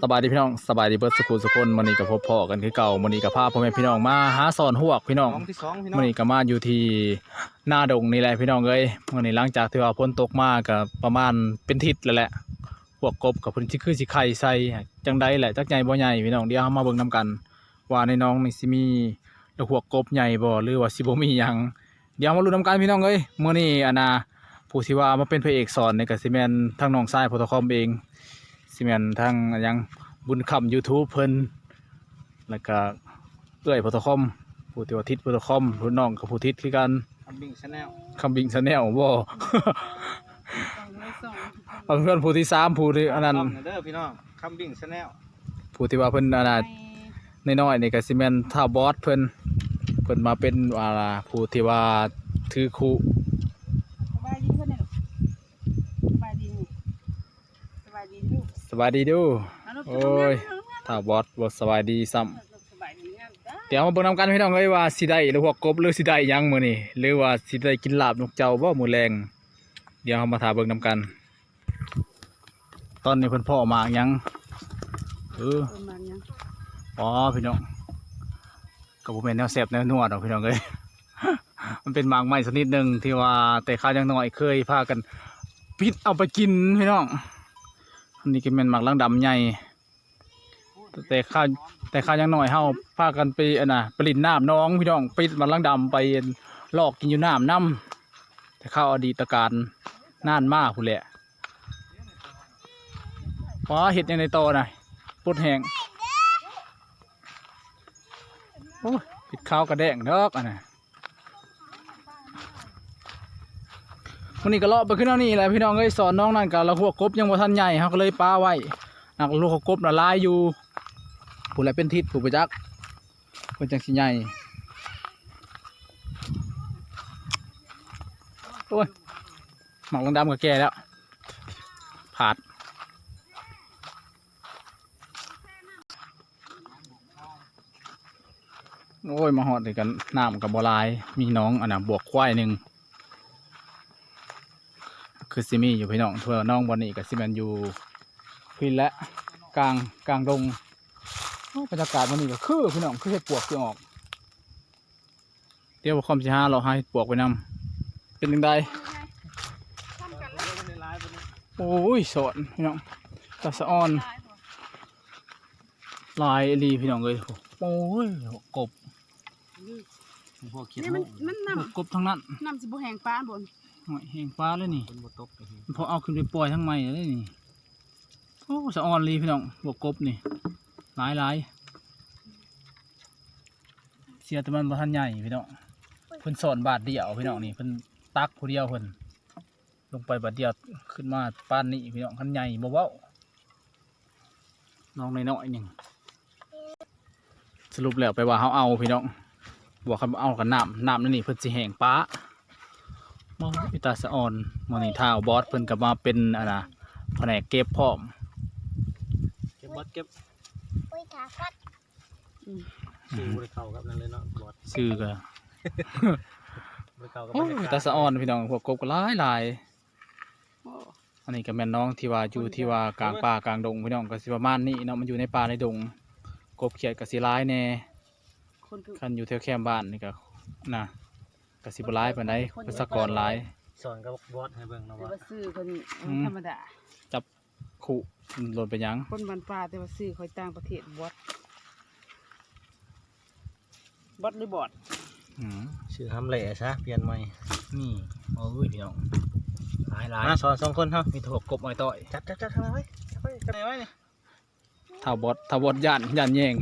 สบายดีพี่น้องสบายดีเบิร์ดสกุลสกุลมันนี้กับพบพ่อกันคือเก่ามันนี้กับพาพ่อแม่พี่น้องมาหาสอนหวกพี่น้องสองที่สองพี่น้อมันงนี้ก็มาอยู่ที่หน้าดงนี่แหละพี่น้องเอ้ยมันนี้หลังจากที่ว่าฝนตกมาก็ประมาณเป็นทิศแล้วแหละพวกกบกับเพิ่นสิคือสิไข่ใส่จังใดแหละจักใหญ่บ่ใหญ่พี่น้องเดี๋ยวเฮามาเบิ่งนํกัน ว่าในน้องนี่สิมีแล้วพวกกบใหญ่บ่หรือว่าสิบ่มีหยังเดี๋ยวมาลุ้นนํกันพี่น้องเอ้ยมื้อนี้อันน่ะผู้ที่ว่ามาเป็นพระเอกสอนนี่ก็สิแม่นทางน้องชายโพโตคอมเอง สิแม่นทางอันหยังบุญคำ YouTube เพิ่นแล้วก็เอื้อยโพโตคอมผู้ที่ว่าทิศโพโตคอมรุ่นน้องกับผู้ทิศคือกันทำบิงชาแนลคำบิงชาแนลบ่เอาเพื่อนผู้ที่สามผู้ที่อันนั้นเด้อพี่น้องคำบิงชาแนลผู้ที่ว่าเพิ่นอันนั้นน้อยๆนี่ก็สิแม่นท่าบอสเพิ่นเพิ่นมาเป็นว่าล่ะผู้ที่ว่าถือคู่ สบายดีเพื่อนเนี่ยสบายดีนี่สบายดีลูก สบายดีเดูเอาลูกโอ้ยท่าบอสบ่สบายดีซ้ำสบายดีงามจ้าเดี๋ยวมาเบิ่งนำกันพี่น้องเอ้ยว่าสิได้หรือพวกกบหรือสิได้หยังมื้อนี้หรือว่าสิได้กินลาบนกเจ้าบ่มื้อแรงเดี๋ยวเรามาถาเบิ่งนำกัน ตอนนี้เพิ่นพ่อมาหยังเออประมาณยังอ๋อพี่น้องก็บ่แม่นแนวแซ่บแนวนัวดอกพี่น้องเอ้ยมันเป็นหมากไม้ชนิดหนึงที่ว่าแต่ข้ายังน้อยเคยพากันปิดเอาไปกินพี่น้อง อันนี้ก็แม่นหมากลังดำใหญ่แต่ข้าแต่ข้ายังหน้อยเฮาพากันไปอันน่ะไปลินน้ำน้องพี่น้องไปมันลังดำไปลอกกินอยู่น้ำน้ำแต่ข้าอดีตการน่านมากพูนแหละว้าเห็ดยังในโตอน่ะปวดแหงโอ้ปิดข้าวกระแดงเด้อกอันน่ะ วันนี้ก็เลาะไปขึ้นเอานี่แหละพี่น้องเอ้ยสอนน้องนั่นกับละหัวกบยังบ่ทันใหญ่เขาก็เลยปาไว้นักลูกหัวกบน่ะลายอยู่ผู้ใดเป็นทิศผู้ประจักษ์เป็นจังสิใหญ่โอ้ยหมักลงดำกับแก่แล้วผาดโอ้ยมาหอดเลยกันน้ำกับบหลาย มีน้องอันน่ะบวกควายหนึ่ง คือซิมีอยู่พี่น้องเพื่อน้องบอนนี่กับซิแมนอยู่พินและกลางกลางดงโอ้บรรยากาศวันนี้ก็คือพี่น้องคือเห็ดปวกคือออกเดี๋ยวคอมสิหาเราให้ปวกไปนำเป็นยังไงทำกันเด้อในไลฟ์วันนี้โอ้ยสอนพี่น้องตาสะออนลายอหลีพี่น้องเลยโอ้ยกบพวกเขียนนี่มันมันน้กบทั้งนั้นำน้ำสิบุแหงปลาบน หอยแหงฟ้าเลยนี่คนบ่ตกไปเห็นพอเอาขึ้นไปปล่อยทั้งไม่เลยนี่โอ้สะออนเลยพี่น้องบวกกบนี่หลายหลายเสียแต่มันบ่ทันใหญ่พี่น้องเพิ่นสอนบาทเดียวพี่น้องนี่เพิ่นตักผู้เดียวเพิ่นลงไปบาทเดียวขึ้นมาป้านนี่พี่น้องคันใหญ่บ่เว้าน้องน้อยๆหนึ่งสรุปแล้วไปว่าเขาเอาพี่น้องบอกเขาเอากับน้ำน้ำนั่นนี่เพิ่นสิแห้งป้าม องอิตาสะออนมอนี่ท้าวบอสเพิ่นก็มาเป็นอะนะแผนกเก็บพร้อม เก็บบัดเก็บอุ้ยขาฟัดชื่อบริเข้ากับนั่นเลยเนาะบอดชื่อก็บริเข้ากับโอ้บรรยากาศอิตาสะออนพี่น้องพวกกบก็หลายหลายโอ้อันนี้ก็แม่นน้องที่ว่าอยู่ที่ว่ากลางป่ากลางดงพี่น้องก็สิประมาณนี้เนาะมันอยู่ในป่าในดง กบเขียดก็สิหลายแน่คนคือคันอยู่แถวแคมป์บ้านนี่ก็นะ ก็สิบ่หลายปานใดประชากรหลาย สอนกับบอสให้เบิ่งเนาะแต่ว่าว่าซื้อคนอืม ธรรมดาคุหล่นไปหยังคนบ้านป่าแต่ว่าซื้อคอยต่างประเทศบอสบอสหรือบอดอืมชื่อทำแหล่ซะเปลี่ยนใหม่นี่โอ้ยพี่น้องหลายหลายมาสอนสองคนเฮามีแตพวกกบอ้อยต้อยจับจับจับทำไมไว้จับไว้จับไว้นี่ท้าวบอสท้าวบอสย่านย่านแยง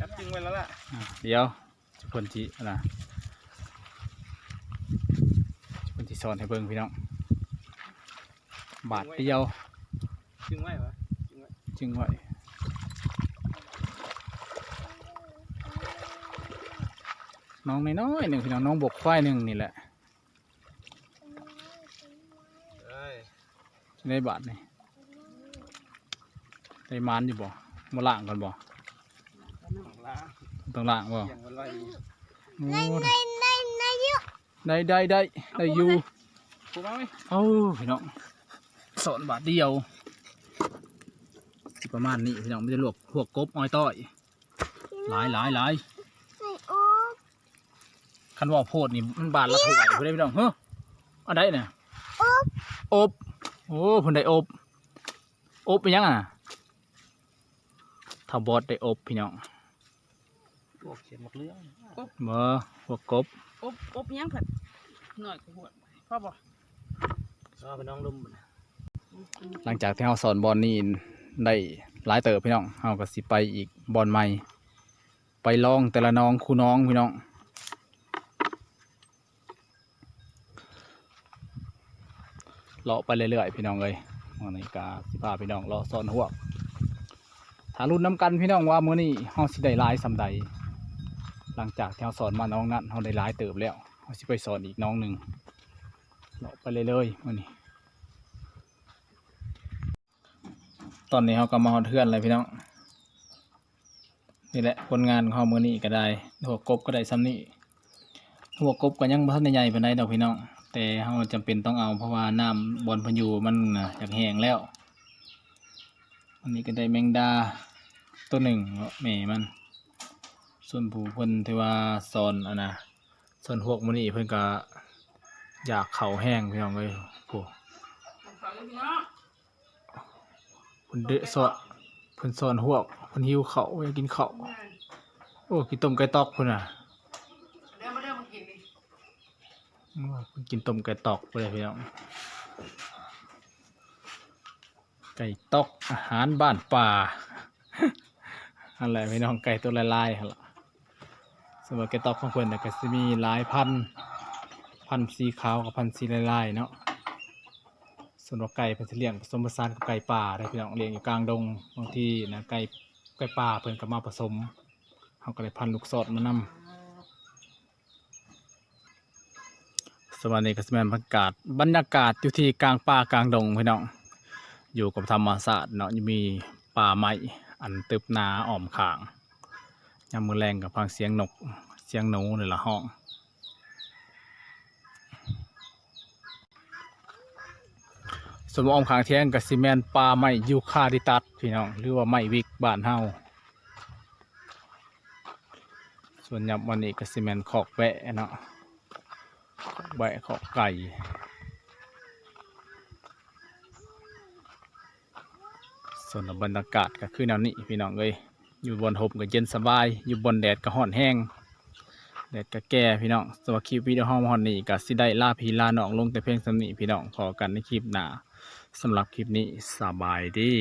จับจริงไว้แล้วล่ะอะเดี๋ยวจุพนจีนะจุพนจี สอนให้เบิ่งพี่น้อง บาทเดียวจริงไว้วะจริงไว้จึงไหวน้องน้อยๆหนึ่งพี่น้องน้องบกควายหนึ่งนี่แหละเอ้ยจะได้บาทนี่ได้มานอยู่บ่มาล่างก่อนบ่ลาต้องล่างบ่เสียงมันไว้โอ้ ได้ได้ได้ได้อยู่ถูกไหมเอ้าพี่น้องสอนบาทเดียวประมาณนี้พี่น้องไม่ได้ลวกพวกกบอ้อยต้อยหลายหลายหลายใส่โอ๊กคันว่าโพดนี่มันบาทละเท่าไหร่เพื่อนพี่น้องเฮ้ออันใดเนี่ยโอ๊กอบโอ้เพิ่นได้อบอบเป็นยังอะถ้าบอสได้อบพี่น้องพวกเขียนหมดเรื่องเมื่อพวกกบ อบอบยังเผ็ดหน่อยก็หัวพ่อบอกก็ไปน้องลุ่มหลังจากที่เราสอนบอลนี่ได้หลายเติบพี่น้องเราก็สิไปอีกบอลใหม่ ไปลองแต่ละน้องคู่น้องพี่น้องเลาะไปเรื่อยๆพี่น้องเลยวันนี้กาสิพาพี่น้องเลาะสอนหัวกถ้ารุ่นน้ำกันพี่น้องว่ามื้อนี้เฮาสิได้หลายสำใด หลังจากที่เราสอนมาน้องนั้นเราได้หลายเติบแล้วเราสิไปสอนอีกน้องหนึ่งเลาะไปเรื่อยๆมื้อนี้ ตอนนี้เขาก็มาฮอดเทือนเลยพี่น้อง นี่แหละผลงานของเขามือนี้ก็ได้หัวกบก็ได้ซ้ำนี่หัวกบก็ยังบ่ทันได้ใหญ่ปานใดดอกพี่น้อง แต่เขาจำเป็นต้องเอาเพราะว่าน้ำบอนพายุมันนะอยากแห้งแล้ว อันนี้ก็ได้แมงดาตัวหนึ่งเนาะแม่มัน ส่วนผู้เพิ่นที่ว่าสอนอันนะส่วนพวกมื้อนี้เพิ่นก็อยากเขาแห้งพี่น้องเลยโอ้เพิ่นเดะสอนเพิ่นสอนหวกเพิ่นหิวข้าวอยากกินข้าวโอ้กินต้มไก่ตอกเพิ่นน่ะเดี๋ยวมาเดี๋ยวมากินดิโอ้เพิ่นกินต้มไก่ตอกไปเลยพี่น้องไก่ตอกอาหารบ้านป่าอะไรพี่น้องไก่ตัวลายๆหั่นล่ะ สำหรับไก่ตอกของเพิ่นน่ะก็สิมีหลายพันธุ์พันธุ์สีขาวกับพันธุ์สีลายๆเนาะส่วนว่าไก่เพิ่นสิเลี้ยงผสมผสานกับไก่ป่าได้พี่น้องเลี้ยงอยู่กลางดงบางทีนะไก่ไก่ป่าเพิ่นก็มาผสมเฮาก็เลยพันธุ์ลูกสอดมานำสวัสดีครับแมนบรรยากาศบรรยากาศอยู่ที่กลางป่ากลางดงพี่น้อง อยู่กับธรรมชาติเนาะยังมีป่าไม้อันตึบนาอ้อมขาง ยามมือแรงกับฟังเสียงนก เสียงหนูนี่ละห้องส่วนว่าอ้อมขางเทียงกับซีเมนปลาไม้ยูคาดิตัสพี่น้องหรือว่าไม้วิกบ้านเฮาส่วนยับวันนี้กับซีเมนขอกแวะเนาะขอกแวะขอกไก่ส่วนบรรยากาศก็คือแนวนี้พี่น้องเลย อยู่บนหบก็เย็นสบาย อยู่บนแดดก็ห่อนแห้ง แดดก็แก่พี่น้องสำหรับคลิปวิดีโอห้องฮอนนี้ก็สิได้ลาพี่ลาน้องลงแต่เพียงสำนี้พี่น้องพอกันในคลิปหน้าสำหรับคลิปนี้สบายดี